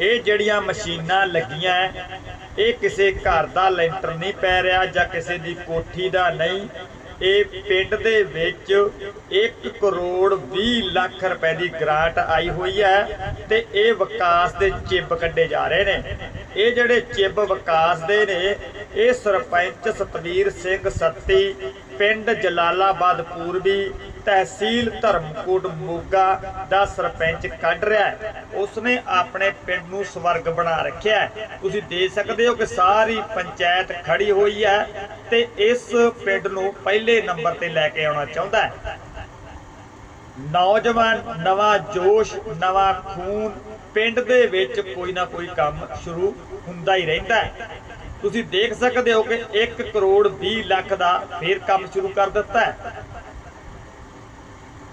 ਇਹ ਜਿਹੜੀਆਂ ਮਸ਼ੀਨਾਂ ਲੱਗੀਆਂ ਇਹ ਕਿਸੇ ਘਰ ਦਾ ਲੈਂਟਰ ਨਹੀਂ ਪੈ ਰਿਹਾ ਜਾਂ ਕਿਸੇ ਦੀ ਕੋਠੀ ਦਾ ਨਹੀਂ। ਇਹ ਪਿੰਡ ਦੇ ਵਿੱਚ 1 ਕਰੋੜ 20 ਲੱਖ ਰੁਪਏ ਦੀ ਗ੍ਰਾਂਟ ਆਈ ਹੋਈ ਹੈ ਤੇ ਇਹ ਵਿਕਾਸ ਦੇ ਚਿੱਬ ਕੱਢੇ ਜਾ ਰਹੇ ਨੇ। ਇਹ ਜਿਹੜੇ ਚਿੱਬ ਵਿਕਾਸ ਦੇ ਨੇ, ਇਹ ਸਰਪੰਚ ਸਤਵੀਰ ਸਿੰਘ ਸੱਤੀ, ਪਿੰਡ ਜਲਾਲਾਬਾਦ ਪੂਰਬੀ ਤਹਿਸੀਲ ਧਰਮਕੋਟ ਮੋਗਾ ਦਾ ਸਰਪੰਚ ਕੱਢ ਰਿਹਾ ਹੈ। ਉਸਨੇ ਆਪਣੇ ਪਿੰਡ ਨੂੰ ਸਵਰਗ ਬਣਾ ਰੱਖਿਆ ਹੈ। ਤੁਸੀਂ ਦੇਖ ਸਕਦੇ ਹੋ ਕਿ ਸਾਰੀ ਪੰਚਾਇਤ ਖੜੀ ਹੋਈ ਹੈ ਤੇ ਇਸ ਪਿੰਡ ਨੂੰ ਪਹਿਲੇ ਨੰਬਰ ਤੇ ਲੈ ਕੇ ਆਉਣਾ ਚਾਹੁੰਦਾ ਹੈ। ਨੌਜਵਾਨ, ਨਵਾਂ ਜੋਸ਼, ਨਵਾਂ ਖੂਨ, ਪਿੰਡ ਦੇ ਵਿੱਚ ਕੋਈ ਨਾ ਕੋਈ ਕੰਮ ਸ਼ੁਰੂ ਹੁੰਦਾ ਹੀ ਰਹਿੰਦਾ ਹੈ। ਤੁਸੀਂ ਦੇਖ ਸਕਦੇ ਹੋ ਕਿ 1 ਕਰੋੜ 20 ਲੱਖ ਦਾ ਫੇਰ ਕੰਮ ਸ਼ੁਰੂ ਕਰ ਦਿੱਤਾ ਹੈ।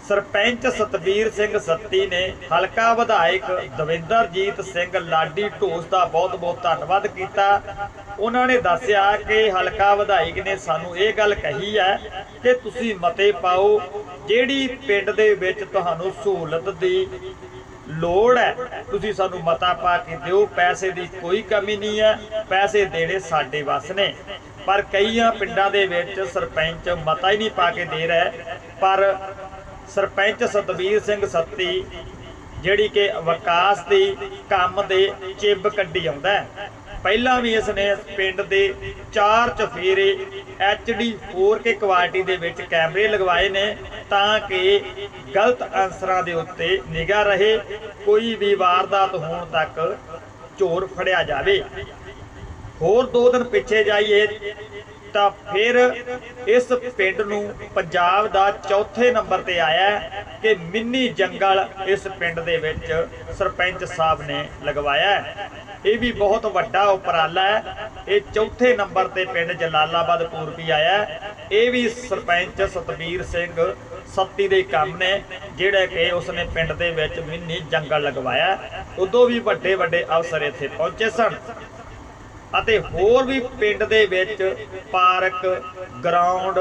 ਸਰਪੰਚ ਸਤਵੀਰ ਸਿੰਘ ਸੱਤੀ ਨੇ ਹਲਕਾ ਵਿਧਾਇਕ ਦਵਿੰਦਰਜੀਤ ਸਿੰਘ ਲਾਡੀ ਢੋਸ ਦਾ ਬਹੁਤ-ਬਹੁਤ ਧੰਨਵਾਦ ਕੀਤਾ। ਉਹਨਾਂ ਨੇ ਦੱਸਿਆ ਕਿ ਹਲਕਾ ਵਿਧਾਇਕ ਨੇ ਸਾਨੂੰ ਇਹ ਗੱਲ ਕਹੀ ਹੈ ਕਿ ਤੁਸੀਂ ਮਤੇ ਪਾਓ, ਜਿਹੜੀ ਪਿੰਡ ਦੇ ਵਿੱਚ ਤੁਹਾਨੂੰ ਸਹੂਲਤ ਦੀ ਲੋੜ ਹੈ, ਤੁਸੀਂ ਸਾਨੂੰ ਮਤਾ ਪਾ ਕੇ ਦਿਓ। ਪੈਸੇ ਦੀ ਕੋਈ ਕਮੀ ਨਹੀਂ ਹੈ, ਪੈਸੇ ਦੇਣੇ ਸਾਡੇ ਵੱਸ ਨੇ। ਪਰ ਕਈਆਂ ਪਿੰਡਾਂ ਦੇ ਵਿੱਚ ਸਰਪੰਚ ਮਤਾ ਹੀ ਨਹੀਂ ਪਾ ਕੇ ਦੇ ਰਿਹਾ। ਪਰ ਸਰਪੰਚ ਸਤਵੀਰ ਸਿੰਘ ਸੱਤੀ, ਜਿਹੜੀ ਕਿ ਵਿਕਾਸ ਦੀ ਕੰਮ ਦੇ ਚਿੱਬ ਕੱਢੀ ਆਉਂਦਾ ਹੈ। ਪਹਿਲਾਂ ਵੀ ਇਸ ਨੇ ਪਿੰਡ ਦੇ ਚਾਰ ਚਫੇਰੇ HD 4K ਕੁਆਲਿਟੀ ਦੇ ਵਿੱਚ ਕੈਮਰੇ ਲਗਵਾਏ ਨੇ ਤਾਂ ਕਿ ਗਲਤ ਅਨਸਰਾਂ ਦੇ ਉੱਤੇ ਨਿਗਾਹ ਰਹੇ, ਕੋਈ ਵੀ ਵਾਰਦਾਤ ਹੋਣ ਤੱਕ ਚੋਰ ਫੜਿਆ ਜਾਵੇ। ਹੋਰ ਦੋ ਦਿਨ ਪਿੱਛੇ ਜਾਈਏ ਤਾਂ ਫਿਰ ਇਸ ਪਿੰਡ ਨੂੰ ਪੰਜਾਬ ਦਾ ਚੌਥੇ ਨੰਬਰ ਤੇ ਆਇਆ ਕਿ ਮਿੰਨੀ ਜੰਗਲ ਇਸ ਪਿੰਡ ਦੇ ਵਿੱਚ ਸਰਪੰਚ ਸਾਹਿਬ ਨੇ ਲਗਵਾਇਆ ਇਹ ਵੀ ਬਹੁਤ ਵੱਡਾ ਉਪਰਾਲਾ ਹੈ। ਇਹ ਚੌਥੇ ਨੰਬਰ ਤੇ ਪਿੰਡ ਜਲਾਲਾਬਾਦ ਪੂਰਬੀ ਆਇਆ ਇਹ ਵੀ ਸਰਪੰਚ ਸਤਵੀਰ ਸਿੰਘ ਸੱਤੀ ਦੇ ਕੰਮ ਨੇ, ਜਿਹੜੇ ਕਿ ਉਸਨੇ ਪਿੰਡ ਦੇ ਵਿੱਚ ਮਿੰਨੀ ਜੰਗਲ ਲਗਵਾਇਆ ਉਦੋਂ ਵੀ ਵੱਡੇ ਵੱਡੇ ਅਫਸਰ ਇੱਥੇ ਪਹੁੰਚੇ ਸਨ। ਅਤੇ ਹੋਰ ਵੀ ਪਿੰਡ ਦੇ ਵਿੱਚ ਪਾਰਕ, ਗਰਾਊਂਡ,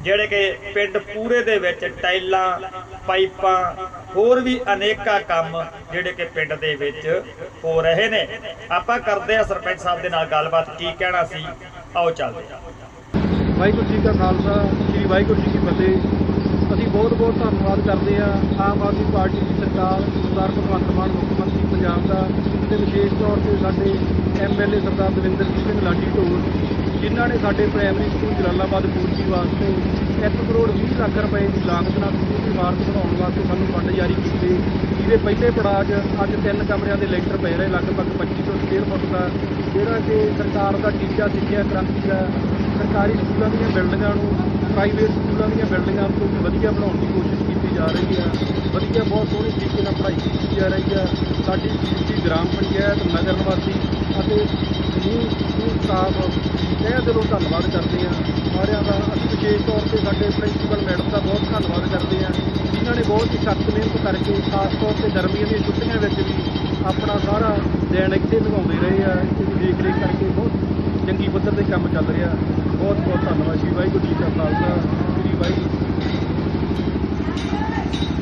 ਜਿਹੜੇ ਕਿ ਪਿੰਡ ਪੂਰੇ ਦੇ ਵਿੱਚ ਟਾਈਲਾਂ, ਪਾਈਪਾਂ, ਹੋਰ ਵੀ ਅਨੇਕਾਂ ਕੰਮ ਜਿਹੜੇ ਕਿ ਪਿੰਡ ਦੇ ਵਿੱਚ ਹੋ ਰਹੇ ਨੇ। ਆਪਾਂ ਕਰਦੇ ਆ ਸਰਪੰਚ ਸਾਹਿਬ ਦੇ ਨਾਲ ਗੱਲਬਾਤ, ਕੀ ਕਹਿਣਾ ਸੀ? ਆਓ ਚੱਲਦੇ ਹਾਂ। ਵਾਹਿਗੁਰੂ ਜੀ ਕਾ ਖਾਲਸਾ, ਸ੍ਰੀ ਵਾਹਿਗੁਰੂ ਜੀ ਕੀ ਫਤਿਹ। ਅਸੀਂ ਬਹੁਤ ਬਹੁਤ ਧੰਨਵਾਦ ਕਰਦੇ ਹਾਂ ਆਮ ਆਦਮੀ ਪਾਰਟੀ ਦੀ ਸਰਕਾਰ, ਸਰਦਾਰ ਭਗਵੰਤ ਮਾਨ, ਮੁੱਖ ਮੰਤਰੀ ਪੰਜਾਬ ਦਾ। ਤੇ ਵਿਸ਼ੇਸ਼ ਤੌਰ ਤੇ ਸਾਡੇ ਐਮਐਲਏ ਸਰਦਾਰ ਦਵਿੰਦਰ ਸਿੰਘ ਲਾਡੀ ਢੋਲ, ਜਿਨ੍ਹਾਂ ਨੇ ਸਾਡੇ ਪ੍ਰਾਇਮਰੀ ਸਕੂਲ ਜਲਾਲਾਬਾਦ ਪੂਰਤੀ ਵਾਸਤੇ 1 ਕਰੋੜ 20 ਲੱਖ ਰੁਪਏ ਦੀ ਲਾਗਤ ਨਾਲ ਸਕੂਲ ਦੀ ਇਮਾਰਤ ਬਣਾਉਣ ਵਾਸਤੇ ਸਾਨੂੰ ਫੰਡ ਜਾਰੀ ਕੀਤੇ, ਜਿਹਦੇ ਪਹਿਲੇ ਪੜਾਅ 'ਚ ਅੱਜ ਤਿੰਨ ਕਮਰਿਆਂ ਦੇ ਲੈਂਟਰ ਪੈ ਰਹੇ, ਲਗਭਗ 2500 ਸਕੁਅਰ ਫੁੱਟ ਦਾ, ਜਿਹੜਾ ਕਿ ਸਰਕਾਰ ਦਾ ਟੀਚਾ ਸਿੱਖਿਆ ਕ੍ਰਾਂਤੀ ਦਾ, ਸਰਕਾਰੀ ਸਕੂਲਾਂ ਦੀਆਂ ਬਿਲਡਿੰਗਾਂ ਨੂੰ ਪ੍ਰਾਈਵੇਟ ਸਕੂਲਾਂ ਦੀਆਂ ਬਿਲਡਿੰਗਾਂ ਤੋਂ ਵੀ ਵਧੀਆ ਬਣਾਉਣ ਦੀ ਕੋਸ਼ਿਸ਼ ਕੀਤੀ। ਜਾ ਰਹੀ ਹੈ। ਵਧੀਆ, ਬਹੁਤ ਸੋਹਣੀ ਤਰੀਕੇ ਨਾਲ ਪੜ੍ਹਾਈ ਕੀਤੀ ਜਾ ਰਹੀ ਆ ਸਾਡੀ ਜੀ ਗ੍ਰਾਮ ਪੰਚਾਇਤ, ਨਗਰ ਨਿਵਾਸੀ ਅਤੇ ਸਮੂਹ ਸਮੂਹ ਸਟਾਫ ਤਹਿ ਦਿਲੋਂ ਧੰਨਵਾਦ ਕਰਦੇ ਹਾਂ। ਸਾਰਿਆਂ ਦਾ ਅਸੀਂ ਵਿਸ਼ੇਸ਼ ਤੌਰ ਤੇ ਸਾਡੇ ਪ੍ਰਿੰਸੀਪਲ ਮੈਡਮ ਦਾ ਬਹੁਤ ਧੰਨਵਾਦ ਕਰਦੇ ਹਾਂ। ਜਿਨ੍ਹਾਂ ਨੇ ਬਹੁਤ ਹੀ ਸਖਤ ਮਿਹਨਤ ਕਰਕੇ, ਖਾਸ ਤੌਰ ਤੇ ਗਰਮੀਆਂ ਦੀਆਂ ਛੁੱਟੀਆਂ ਵਿੱਚ ਵੀ ਆਪਣਾ ਸਾਰਾ ਦਿਨ ਇੱਥੇ ਲਗਾਉਂਦੇ ਰਹੇ ਆ। ਇੱਥੇ ਦੇਖ ਰੇਖ ਕਰਕੇ ਬਹੁਤ ਚੰਗੀ ਪੱਧਰ ਤੇ ਕੰਮ ਚੱਲ ਰਿਹਾ। ਬਹੁਤ ਬਹੁਤ ਧੰਨਵਾਦ ਸ਼੍ਰੀ ਵਾਹਿਗੁਰੂ ਜੀ ਕਾ ਖਾਲਸਾ, ਸ੍ਰੀ ਵਾਹਿਗੁਰੂ Thank you.